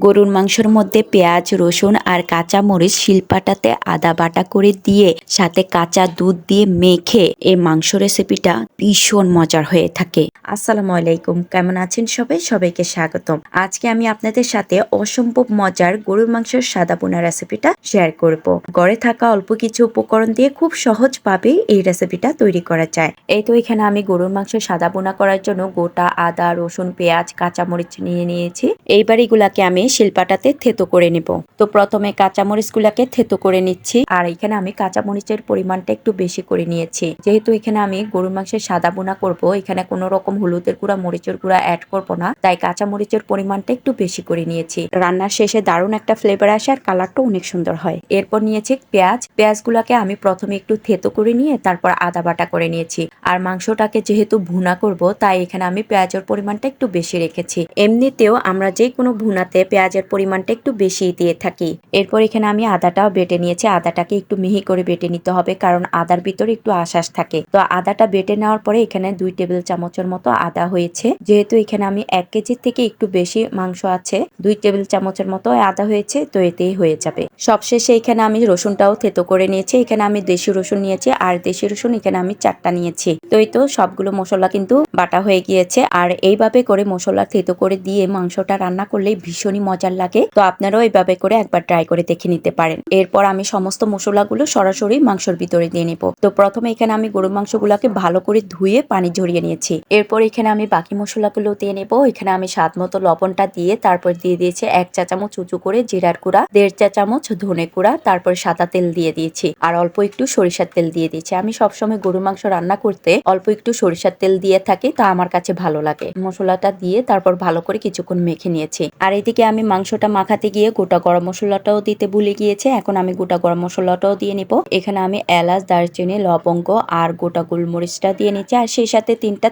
গরুর মাংসর মধ্যে পেঁয়াজ, রসুন আর কাঁচা মরিচ শিলপাটাতে আদা বাটা করে দিয়ে সাথে কাঁচা দুধ দিয়ে মেখে এই মাংস রেসিপিটা ভীষণ মজার হয়ে থাকে। আসসালামু আলাইকুম। কেমন আছেন সবাই? সবাইকে স্বাগতম। আজকে আমি আপনাদের সাথে অসম্ভব মজার গরুর মাংসের সাদা বোনা রেসিপিটা শেয়ার করব। ঘরে থাকা অল্প কিছু উপকরণ দিয়ে খুব সহজভাবে এই রেসিপিটা তৈরি করা যায়। এই তো এখানে আমি গরুর মাংস সাদা বোনা করার জন্য গোটা আদা, রসুন, পেঁয়াজ, কাঁচামরিচ নিয়ে নিয়েছি। এইবার এগুলাকে আমি শিলপাটাতে থেতো করে নেব। তো প্রথমে কাঁচামরিচগুলাকে থেতো করে নিচ্ছি। আর এখানে আমি কাঁচামরিচের পরিমাণটা একটু বেশি করে নিয়েছি। যেহেতু এখানে আমি গরুর মাংসের সাদা বোনা করব, এখানে কোনো রকম হলুদের গুঁড়া, মরিচের গুঁড়া অ্যাড করব না। তাই কাঁচামরিচের পরিমাণটা একটু বেশি করে নিয়েছি। রান্নার শেষে দারুণ একটা ফ্লেভার আসে আর কালারটা অনেক সুন্দর হয়। এরপর নিয়েছি পেঁয়াজ। পেঁয়াজগুলোকে আমি প্রথমে একটু থেতো করে নিয়ে তারপর আদা বাটা করে নিয়েছি। আর মাংসটাকে যেহেতু ভুনা করব, তাই এখানে আমি পেঁয়াজের পরিমাণটা একটু বেশি রেখেছি। এমনিতেও আমরা যে কোনো ভুনাতে পেঁয়াজের পরিমাণটা একটু বেশি দিয়ে থাকি। এরপর এখানে আমি আদাটাও বেটে নিয়েছি। আদাটাকে একটু মিহি করে বেটে নিতে হবে, কারণ আদার ভিতরে একটু আশ্বাস থাকে। তো আদাটা বেটে নেওয়ার পরে এখানে দুই টেবিল চামচের মতো আদা হয়েছে। যেহেতু এখানে আমি এক কেজির থেকে একটু বেশি মাংস আছে, দুই টেবিল চামচের মতো আদা হয়েছে, তো এতেই হয়ে যাবে। সবশেষে এখানে আমি রসুনটাও থেতো করে নিয়েছি। এখানে আমি দেশি রসুন নিয়েছি আর দেশি রসুন এখানে আমি চারটা নিয়েছি। তো এই তো সবগুলো মশলা কিন্তু বাটা হয়ে গিয়েছে। আর এইভাবে করে মশলা থেতো করে দিয়ে মাংসটা রান্না করলে ভীষণই মজার লাগে। তো আপনারাও এইভাবে করে একবার ট্রাই করে দেখে নিতে পারেন। এরপর আমি সমস্ত মশলাগুলো সরাসরি মাংসর ভিতরে দিয়ে নেব। তো প্রথমে এখানে আমি গরুর মাংসগুলোকে ভালো করে ধুয়ে পানি ঝরিয়ে নিয়েছি। এরপর এখানে আমি বাকি মশলাগুলো দিয়ে নেব। এখানে আমি স্বাদ মতো লবণটা দিয়ে তারপর দিয়ে দিয়েছি এক চা চামচ উঁচু করে জিরার গুঁড়া, দেড় চা চামচ ধনে গুঁড়া, তারপর সাদা তেল দিয়ে দিয়েছি আর অল্প একটু সরিষার তেল দিয়ে দিয়েছি। আমি সবসময় গরুর মাংস রান্না করতে অল্প একটু সরিষার তেল দিয়ে থাকি, তা আমার কাছে ভালো লাগে। মশলাটা দিয়ে তারপর ভালো করে কিছুক্ষণ মেখে নিয়েছি। আর এদিকে আমি মাংসটা মাখাতে গিয়ে গোটা গরম মশলাটাও দিতে ভুলে গিয়েছে। এখন আমি গোটা গরম মশলাটাও দিয়ে নিব। এখানে আমি এলাচ, দারচিনি, লবঙ্গ আর গোটা গোলমরিচটা দিয়ে নিচ্ছি। আর সেই সাথে তিনটা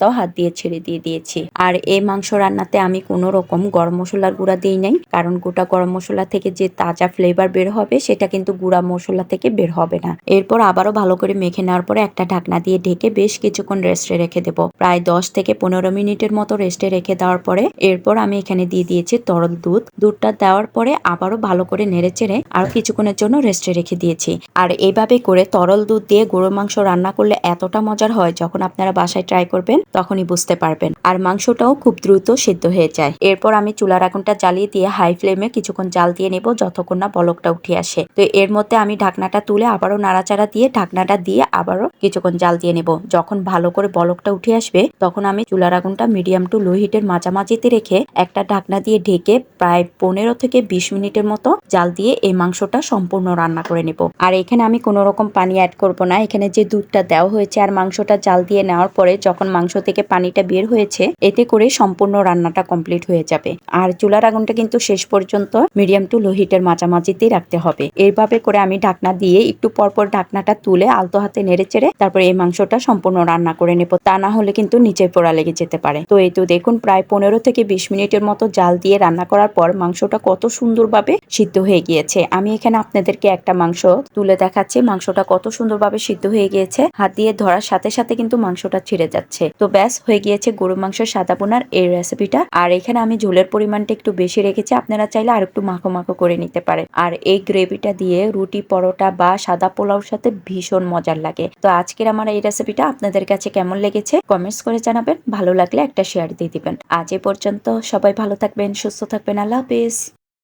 তেজপাতাও হাত দিয়ে ছেড়ে দিয়ে দিয়েছি। আর এই মাংস রান্নাতে আমি কোনো রকম গরম মশলার গুঁড়া দিই নাই, কারণ গোটা গরম মশলা থেকে যে তাজা ফ্লেভার বের হবে, সেটা কিন্তু গুঁড়া মশলা থেকে বের হবে না। এরপর আবারও ভালো করে মেখে নেওয়ার পরে একটা ঢাকনা দিয়ে ঢেকে বেশ কিছুক্ষণ রেস্টে রেখে দেবো। প্রায় দশ থেকে পনেরো মিনিটের মতো রেস্টে রেখে দেওয়ার পরে এরপর আমি এখানে দিয়ে দিয়েছি তরল দুধ। দুধটা দেওয়ার পরে আবারও ভালো করে নেড়ে চেড়ে আরও কিছুক্ষণের জন্য রেস্টে রেখে দিয়েছি। আর এইভাবে করে তরল দুধ দিয়ে গরুর মাংস রান্না করলে এতটা মজার হয়, যখন আপনারা বাসায় ট্রাই করবেন তখনই বুঝতে পারবেন। আর মাংসটাও খুব দ্রুত সিদ্ধ হয়ে যায়। এরপর আমি চুলার আগুনটা জ্বালিয়ে দিয়ে হাই ফ্লেমে কিছুক্ষণ জাল দিয়ে নেব যতক্ষণ না বলকটা উঠে আসে। তো এর মধ্যে আমি ঢাকনাটা তুলে আবারও নাড়াচাড়া দিয়ে ঢাকনাটা দিয়ে আবারও কিছুক্ষণ জাল দিয়ে নেব। যখন ভালো করে বলকটা উঠে আসবে, তখন আমি চুলার আগুনটা মিডিয়াম টু লো হিটের মাঝামাঝিতে রেখে একটা ঢাকনা দিয়ে ঢেকে প্রায় পনেরো থেকে বিশ মিনিটের মতো জাল দিয়ে এই মাংসটা সম্পূর্ণ রান্না করে নেব। আর এখানে আমি কোনো রকম পানি অ্যাড করব না। এখানে যে দুধটা দেওয়া হয়েছে আর মাংসটা জাল দিয়ে নেওয়ার পরে যখন মাংস থেকে পানিটা বের হয়েছে, এতে করে সম্পূর্ণ রান্নাটা কমপ্লিট হয়ে যাবে। আর চুলার আগুনটা কিন্তু শেষ পর্যন্ত মিডিয়াম টু লো হিটের মাঝামাঝিতেই রাখতে হবে। এইভাবে করে আমি ঢাকনা দিয়ে একটু পরপর ঢাকনাটা তুলে আলতো হাতে নেড়ে চেড়ে তারপরে এই মাংসটা সম্পূর্ণ রান্না করে নেব। তা না হলে কিন্তু নিচে পোড়া লেগে যেতে পারে। তো এই তো দেখুন, প্রায় পনেরো থেকে বিশ মিনিটের মতো জাল দিয়ে রান্না করার পর মাংসটা কত সুন্দরভাবে সিদ্ধ হয়ে গিয়েছে। আমি এখানে আপনাদেরকে একটা মাংস তুলে দেখাচ্ছি। মাংসটা কত সুন্দরভাবে সিদ্ধ হয়ে গিয়েছে। হাত দিয়ে ধরার সাথে সাথে কিন্তু মাংসটা ছিঁড়ে যাচ্ছে। তো ব্যাস, হয়ে গিয়েছে গরু মাংসের সাদা বোনার এই রেসিপিটা আর এখানে আমি ঝোলের পরিমাণটা একটু বেশি রেখেছি, আপনারা চাইলে আর একটু মাখো মাখো করে নিতে পারেন। আর এই গ্রেভিটা দিয়ে রুটি, পরোটা বা সাদা পোলাওর সাথে ভীষণ মজার লাগে। তো আজকের আমার এই রেসিপিটা আপনাদের কাছে কেমন লেগেছে? কমেন্টস করে জানাবেন, ভালো লাগলে একটা শেয়ার দিয়ে দিবেন। আজ এ পর্যন্ত সবাই ভালো থাকবেন, সুস্থ থাকবেন, আল্লাহ হাফিজ।